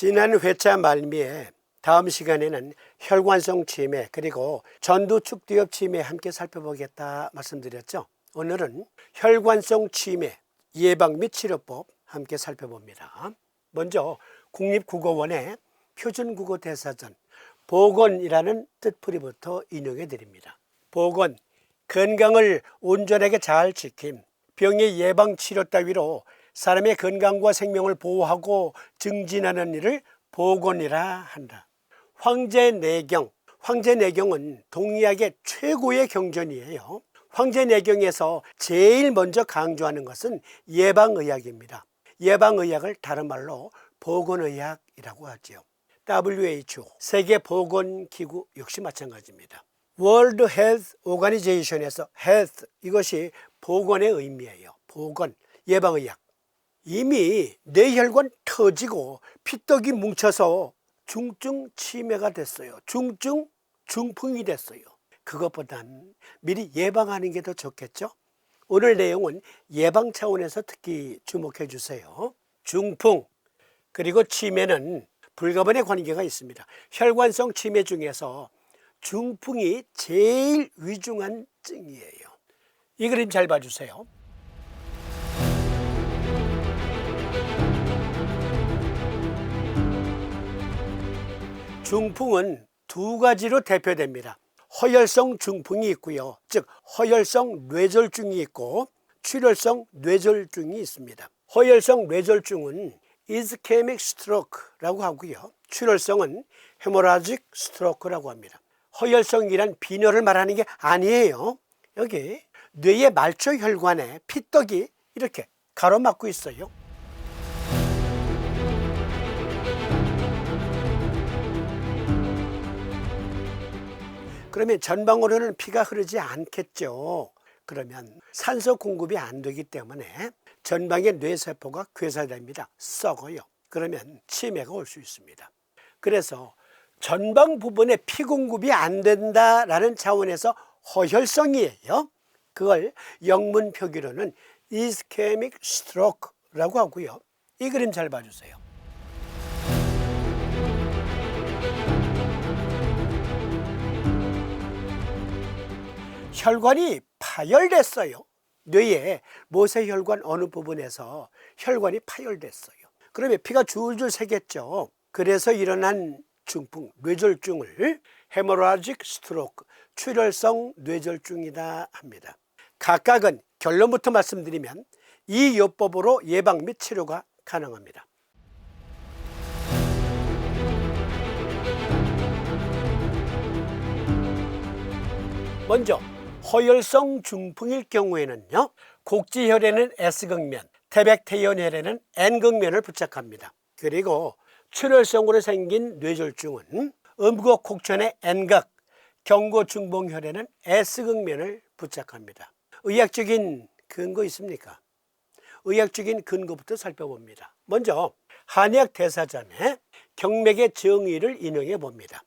지난 회차 말미에 다음 시간에는 혈관성 치매 그리고 전두축두엽 치매 함께 살펴보겠다 말씀드렸죠. 오늘은 혈관성 치매 예방 및 치료법 함께 살펴봅니다. 먼저 국립국어원의 표준국어 대사전 보건이라는 뜻풀이부터 인용해 드립니다. 보건 건강을 온전하게 잘 지킴 병의 예방 치료 따위로 사람의 건강과 생명을 보호하고 증진하는 일을 보건이라 한다. 황제 내경 황제 내경은 동의학의 최고의 경전이에요. 황제 내경에서 제일 먼저 강조하는 것은 예방의학입니다. 예방의학을 다른 말로 보건의학이라고 하지요. WHO 세계보건기구 역시 마찬가지입니다. World Health Organization에서 health 이것이 보건의 의미예요. 보건, 예방의학. 이미 뇌혈관 터지고 피떡이 뭉쳐서 중증 치매가 됐어요. 중증 중풍이 됐어요. 그것보단 미리 예방하는 게 더 좋겠죠? 오늘 내용은 예방 차원에서 특히 주목해 주세요. 중풍 그리고 치매는 불가분의 관계가 있습니다. 혈관성 치매 중에서 중풍이 제일 위중한 증이에요. 이 그림 잘 봐주세요. 중풍은 두 가지로 대표됩니다. 허혈성 중풍이 있고요. 즉 허혈성 뇌졸중이 있고 출혈성 뇌졸중이 있습니다. 허혈성 뇌졸중은 ischemic stroke라고 하고요. 출혈성은 hemorrhagic stroke라고 합니다. 허혈성이란 빈혈을 말하는 게 아니에요. 여기 뇌의 말초 혈관에 피떡이 이렇게 가로막고 있어요. 그러면 전방으로는 피가 흐르지 않겠죠. 그러면 산소 공급이 안 되기 때문에 전방의 뇌세포가 괴사됩니다. 썩어요. 그러면 치매가 올 수 있습니다. 그래서 전방 부분에 피 공급이 안 된다라는 차원에서 허혈성이에요. 그걸 영문 표기로는 ischemic stroke라고 하고요. 이 그림 잘 봐주세요. 혈관이 파열됐어요. 뇌의 모세혈관 어느 부분에서 혈관이 파열됐어요. 그러면 피가 줄줄 새겠죠. 그래서 일어난 중풍, 뇌졸중을 헤모라직 스트로크, 출혈성 뇌졸중이다 합니다. 각각은 결론부터 말씀드리면 이 요법으로 예방 및 치료가 가능합니다. 먼저 허혈성 중풍일 경우에는요 곡지혈에는 S극면, 태백태연혈에는 N극면을 부착합니다. 그리고 출혈성으로 생긴 뇌졸중은 음극 곡천의 N각, 경고중봉혈에는 S극면을 부착합니다. 의학적인 근거 있습니까? 의학적인 근거부터 살펴봅니다. 먼저 한의학 대사전에 경맥의 정의를 인용해 봅니다.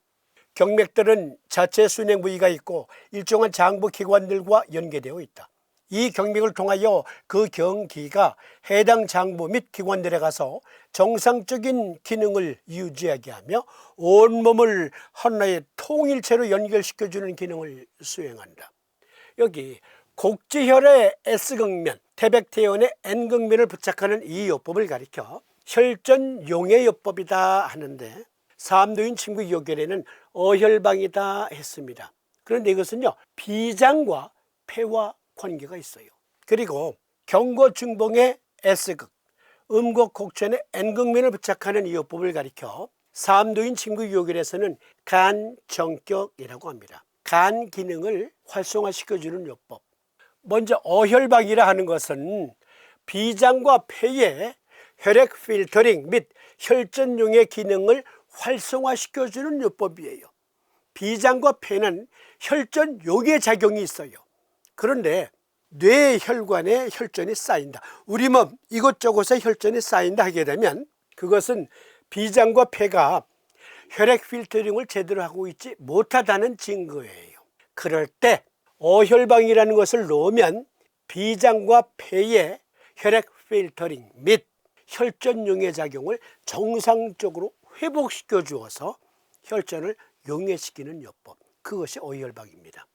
경맥들은 자체 순행 부위가 있고 일정한 장부 기관들과 연계되어 있다. 이 경맥을 통하여 그 경기가 해당 장부 및 기관들에 가서 정상적인 기능을 유지하게 하며 온몸을 하나의 통일체로 연결시켜주는 기능을 수행한다. 여기 곡지혈의 S극면, 태백태연의 N극면을 부착하는 이 요법을 가리켜 혈전용의 요법이다 하는데 삼도인 친구 요결에는 어혈방이다 했습니다. 그런데 이것은요 비장과 폐와 관계가 있어요. 그리고 경고중봉의 S극, 음곡곡천의 N극면을 부착하는 이 요법을 가리켜 삼도인 친구 요결에서는 간정격이라고 합니다. 간 기능을 활성화시켜주는 요법. 먼저 어혈방이라 하는 것은 비장과 폐의 혈액 필터링 및 혈전용의 기능을 활성화시켜주는 요법이에요. 비장과 폐는 혈전용의 작용이 있어요. 그런데 뇌 혈관에 혈전이 쌓인다. 우리 몸 이곳저곳에 혈전이 쌓인다 하게 되면 그것은 비장과 폐가 혈액 필터링을 제대로 하고 있지 못하다는 증거예요. 그럴 때 어혈방이라는 것을 놓으면 비장과 폐의 혈액 필터링 및 혈전용의 작용을 정상적으로 회복시켜 주어서 혈전을 용해시키는 요법. 그것이 오혈박입니다.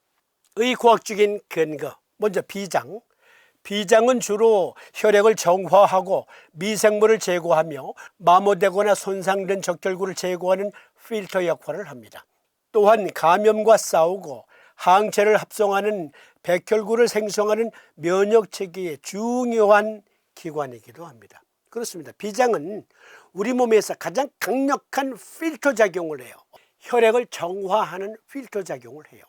의과학적인 근거. 먼저 비장. 비장은 주로 혈액을 정화하고 미생물을 제거하며 마모되거나 손상된 적혈구를 제거하는 필터 역할을 합니다. 또한 감염과 싸우고 항체를 합성하는 백혈구를 생성하는 면역 체계의 중요한 기관이기도 합니다. 그렇습니다. 비장은 우리 몸에서 가장 강력한 필터 작용을 해요. 혈액을 정화하는 필터 작용을 해요.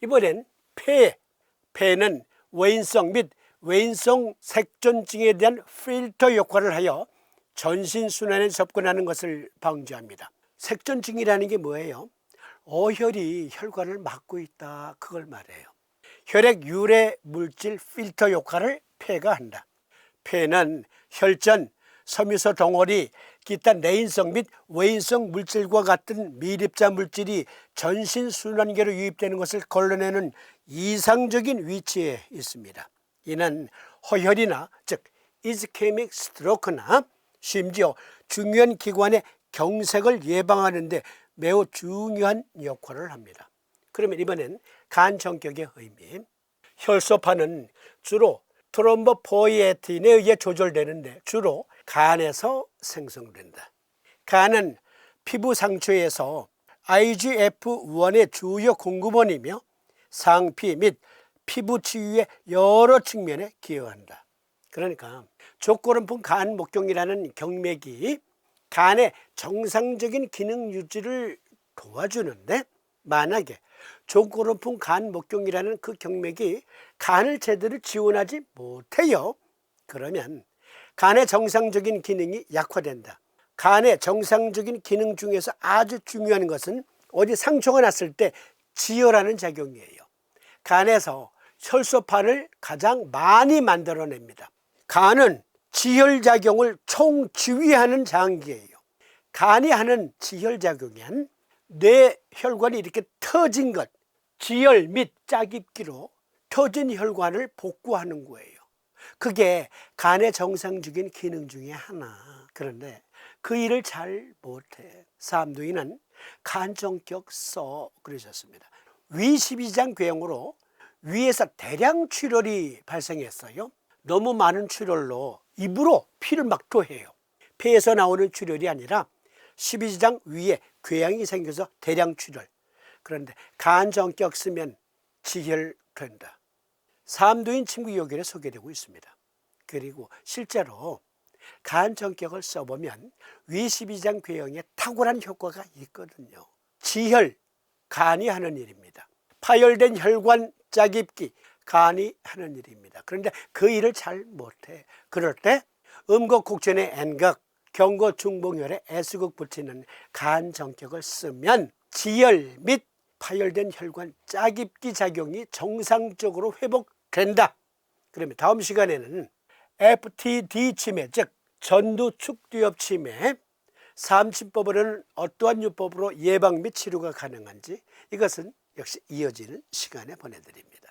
이번엔 폐. 폐는 외인성 및 외인성 색전증에 대한 필터 역할을 하여 전신 순환에 접근하는 것을 방지합니다. 색전증이라는 게 뭐예요? 어혈이 혈관을 막고 있다. 그걸 말해요. 혈액 유래 물질 필터 역할을 폐가 한다. 폐는 혈전, 섬유소 덩어리, 기타 내인성 및 외인성 물질과 같은 미립자 물질이 전신 순환계로 유입되는 것을 걸러내는 이상적인 위치에 있습니다. 이는 허혈이나 즉 이스케믹 스트로크나 심지어 중요한 기관의 경색을 예방하는 데 매우 중요한 역할을 합니다. 그러면 이번엔 간 정격의 의미. 혈소판은 주로 트롬보포이에틴에 의해 조절되는데 주로 간에서 생성된다. 간은 피부 상처에서 IGF-1의 주요 공급원이며 상피 및 피부 치유의 여러 측면에 기여한다. 그러니까 족고름풍 간 목경이라는 경맥이 간의 정상적인 기능 유지를 도와주는데 만약에 족고름풍 간 목경이라는 그 경맥이 간을 제대로 지원하지 못해요. 그러면 간의 정상적인 기능이 약화된다. 간의 정상적인 기능 중에서 아주 중요한 것은 어디 상처가 났을 때 지혈하는 작용이에요. 간에서 혈소판을 가장 많이 만들어냅니다. 간은 지혈작용을 총지휘하는 장기예요. 간이 하는 지혈작용은 뇌 혈관이 이렇게 터진 것, 지혈 및 짜깁기로 터진 혈관을 복구하는 거예요. 그게 간의 정상적인 기능 중에 하나. 그런데 그 일을 잘 못해. 삼두이는 간정격 써 그러셨습니다. 위 12장 괴형으로 위에서 대량 출혈이 발생했어요. 너무 많은 출혈로 입으로 피를 막 토해요. 폐에서 나오는 출혈이 아니라 12장 위에 궤양이 생겨서 대량 출혈. 그런데 간정격 쓰면 지혈된다. 삼두인 친구 요결에 소개되고 있습니다. 그리고 실제로 간정격을 써보면 위 12장 궤형에 탁월한 효과가 있거든요. 지혈, 간이 하는 일입니다. 파열된 혈관 짜깁기, 간이 하는 일입니다. 그런데 그 일을 잘 못해. 그럴 때 음곡곡전의 N극, 경고중봉혈에 S극 붙이는 간정격을 쓰면 지혈 및 파열된 혈관 짜깁기 작용이 정상적으로 회복된다. 그러면 다음 시간에는 FTD 치매, 즉 전두축두엽 치매, 삼침법으로는 어떠한 요법으로 예방 및 치료가 가능한지 이것은 역시 이어지는 시간에 보내드립니다.